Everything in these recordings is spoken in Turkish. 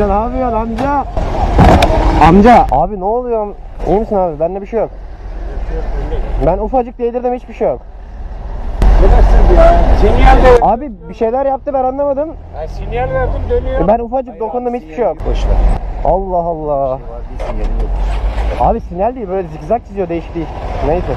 Amca ne yapıyorsun amca? Amca. Abi ne oluyor? İyi misin abi? Bende bir şey yok. Ben ufacık değdirdim hiçbir şey yok. Nasıl ya? Sinyal de Abi bir şeyler yaptı ben anlamadım. ben sinyal verdim dönüyor. Ben ufacık dokundum hiçbir şey yok. Boş ver. Allah Allah. Var bir sinyali yok. Abi sinyal değil böyle zigzag çiziyor değişik değil. Neyse.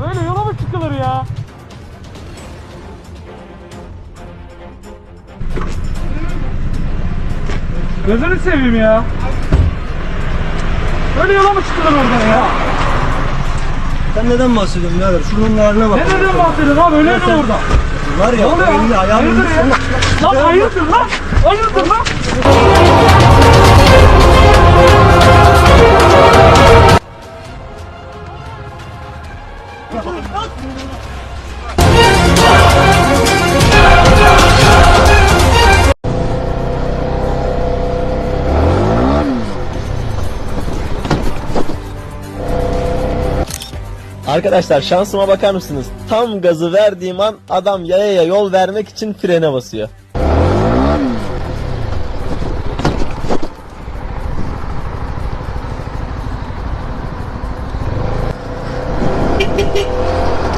Böyle yola mı çıkılır ya? Gözünü seveyim ya. Böyle yola mı çıkılır oradan ya? Sen neden bahsediyorsun birader? Şunun haline bak. Ne neden bahsediyorsun abi? Öyle mi sen- orada? Var ya, Ne oluyor? elini ayağını Hayırdır ya? Lan hayırdır lan? Hayırdır lan? Arkadaşlar şansıma bakar mısınız? Tam gazı verdiğim an adam yayaya yol vermek için frene basıyor.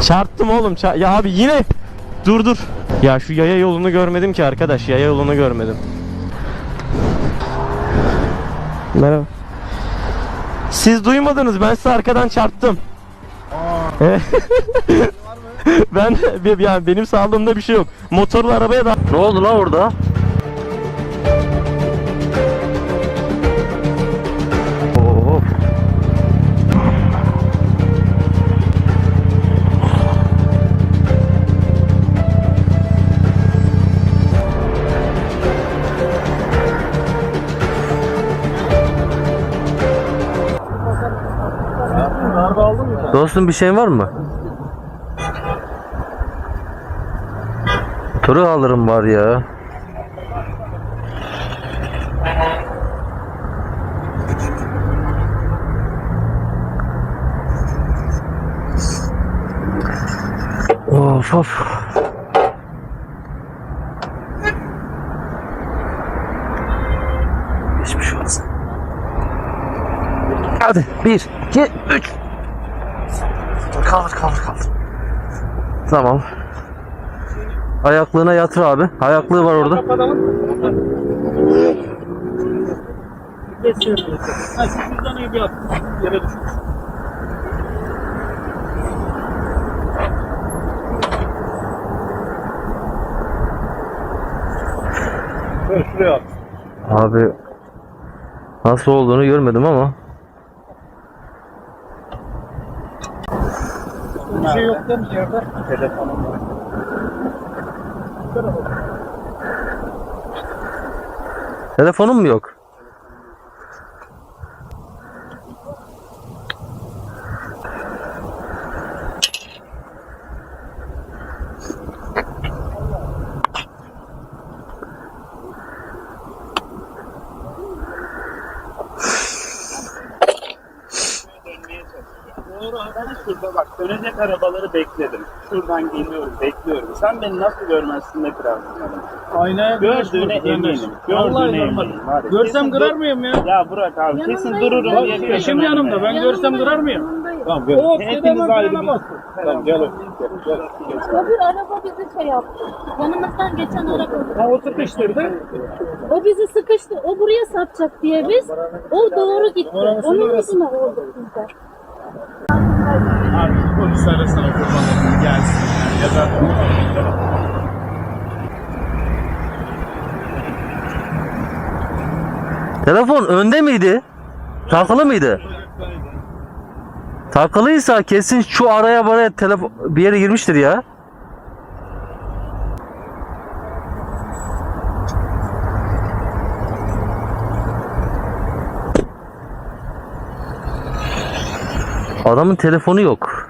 Çarptım oğlum. ça- ya abi yine dur dur. Ya şu yaya yolunu görmedim ki arkadaş. Yaya yolunu görmedim. Merhaba. Siz duymadınız. Ben size arkadan çarptım. Ben yani benim sağlığımda bir şey yok. Motorlu arabaya da Ne oldu lan orada? Dostum bir şeyin var mı? Turu alırım var ya. Of of. Geçmiş olsun. Hadi bir, iki, üç. Kaldır kaldır kaldır. Tamam. Ayaklığına yatır abi. Ayaklığı var orada. Abi nasıl olduğunu görmedim ama Bir şey yok değil mi yerde? Telefonum var. telefonum mu yok? Doğru şurada bak dönecek arabaları bekledim. Şuradan geliyorum bekliyorum. Sen beni nasıl görmezsin de kırarsın adamı. Aynaya Gördüğüne eminim. Gördüğüne eminim. Var Görsem kırar mıyım ya? Ya bırak abi kesin dururum Bak, diye eşim yanımda. Ben görsem kırar mıyım? Tamam Hop, Hepiniz dedem ayrı bir... Tamam gel. Gel, gel. Öbür araba bizi şey yaptı. Yanımızdan geçen araba. Ha o sıkıştırdı. O bizi sıkıştı. O buraya sapacak diye biz. O doğru gitti. Onun yüzüne olduk biz de. Polis arasana kurban olayım, gelsin. Ya da Telefon önde miydi? Takılı mıydı? Takılıysa kesin şu araya buraya telefon bir yere girmiştir ya. Adamın telefonu yok.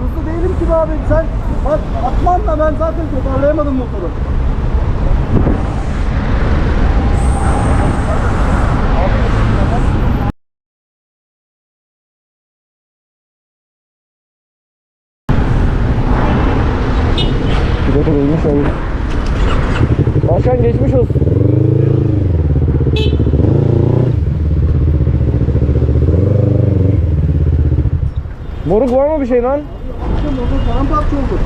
Hızlı değilim ki be abi. Sen bak atmanla ben zaten toparlayamadım motoru. Başkan geçmiş olsun. Moruk var mı bir şey lan? Motor paramparça oldu.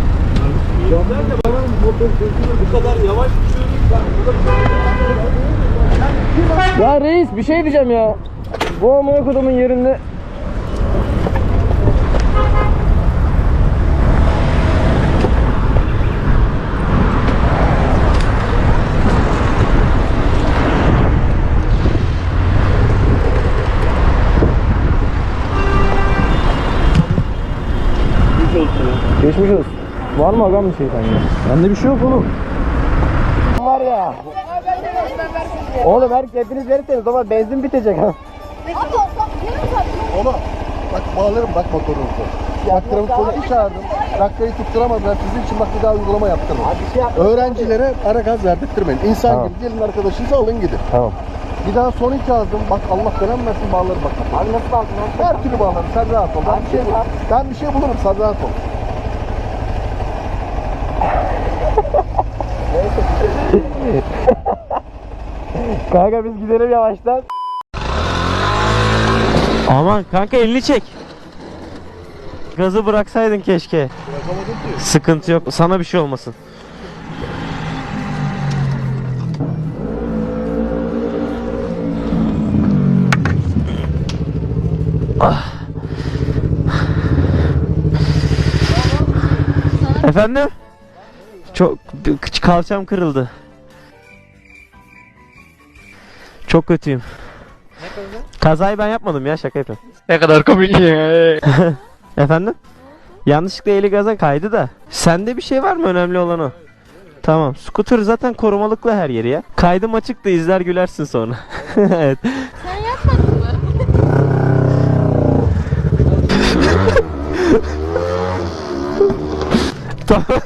Ya reis bir şey diyeceğim ya. Bu amına kodumun yerinde Geçmiş olsun. Var mı agam bir şey sende? Bende bir şey yok oğlum. Var ya. Oğlum her hepiniz verirseniz ama benzin bitecek ha. Oğlum bak bağlarım bak motorunuzu. Bak trafikonu çağırdım. Dakikayı tutturamadılar. Sizin için bak bir daha uygulama yaptırdım. Öğrencilere ara gaz verdirtmeyin. İnsan Tamam. gibi gelin arkadaşınızı alın gidin. Tamam. Bir daha son iki aldım. Bak Allah belanı versin bağlarım bak. Abi nasıl aldın? Her türlü bağlarım. Sen rahat ol. Ben bir şey, ben bir şey bulurum. Sen rahat ol. Kanka biz gidelim yavaştan. Aman kanka elini çek. Gazı bıraksaydın keşke. Sıkıntı yok. Sana bir şey olmasın. Ah. Efendim? Çok kalçam kırıldı. Çok kötüyüm. Kazayı ben yapmadım ya şaka yapıyorum. Ne kadar komik ya. Efendim? Yanlışlıkla eli gaza kaydı da. Sende bir şey var mı önemli olan o? Tamam. Scooter zaten korumalıklı her yeri ya. Kaydım açık da izler gülersin sonra. evet. Sen yapmadın mı? Tamam.